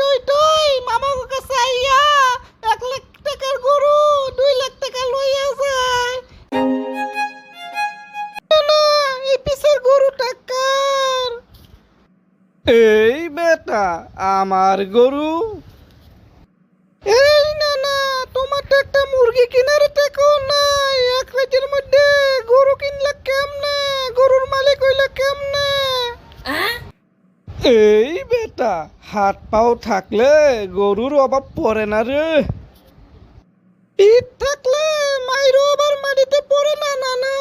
উইটো উইটোই মামা কাছে আইয়া এক লাখ টাকার গরু দুই লাখ টাকা লইয়া যায়। না, না এই পিসের গরু টাকার এই বেটা আমার গরু। এই না না তোমার তো একটা মুরগি কেনার টাকাও নাই। এক রাতের মধ্যে গরু কিনলে কেমনে? গরুর মালিক হইলে কেমনে? এই বেটা হাত পাও থাকলে গরুর অভাব পড়ে না রে। পিঠ থাকলে মাইরও আবার মাটিতে পড়ে না না না।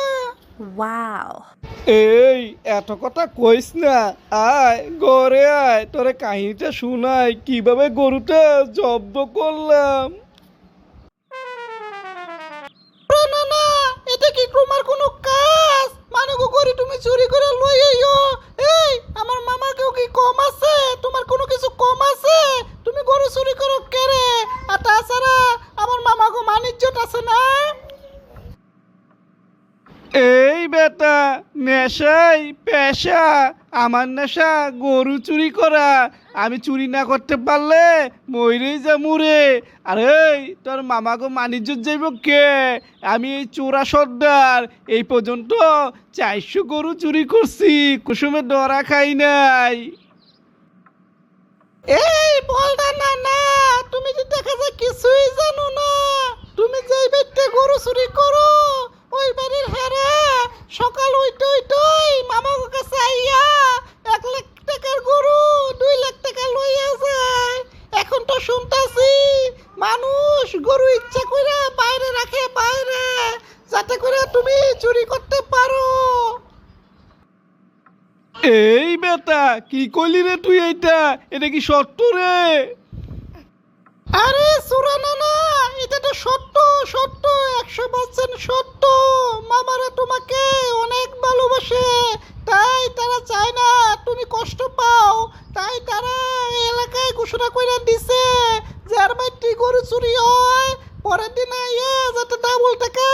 Wow. এই এত কথা কইস না। আয় গড়ে আয়। তোরে কাহিনীটা শুনাই। কীভাবে গরুটা জব্দ করলাম? মামাকে আছে না? এই বেটা নেশাই পেশা। আমার নেশা গরু চুরি করা। আমি চুরি না করতে পারলে ময়ূরেই যা মুরে। আর এই তোর মামাকে মানিজ্য যাইব কে? আমি এই চোরা সর্দার। এই পর্যন্ত চারশো গরু চুরি করছি কুসুমে ডরা খাই নাই। এই বলদা না না। তুমি যে দেখা যায় কিছুই জানো না তুমি যেই বাড়িতে গরু চুরি করো ওই বাড়ির হেরে সকাল উইটো উইটোই কাছে আইয়া এক লাখ টাকার গরু দুই লাখ টাকা লইয়া যায়। এখন তো শুনতাছি মানুষ গরু ইচ্ছা করে বাইরে রাখে বাইরে যাতে করে তুমি চুরি করতে পারো। এই বেটা কি করলি রে তুই এইটা? এটা কি সত্য রে? আরে সুরানা না এটা তো সত্য সত্য একশো পার্সেন্ট সত্য। মামারা তোমাকে অনেক ভালোবাসে তাই তারা চায় না তুমি কষ্ট পাও, তাই তারা এলাকায় ঘোষণা করে দিছে যে আর বাইটি গরু চুরি হয়, পরের দিন আইয়া যাতে ডাবল টাকা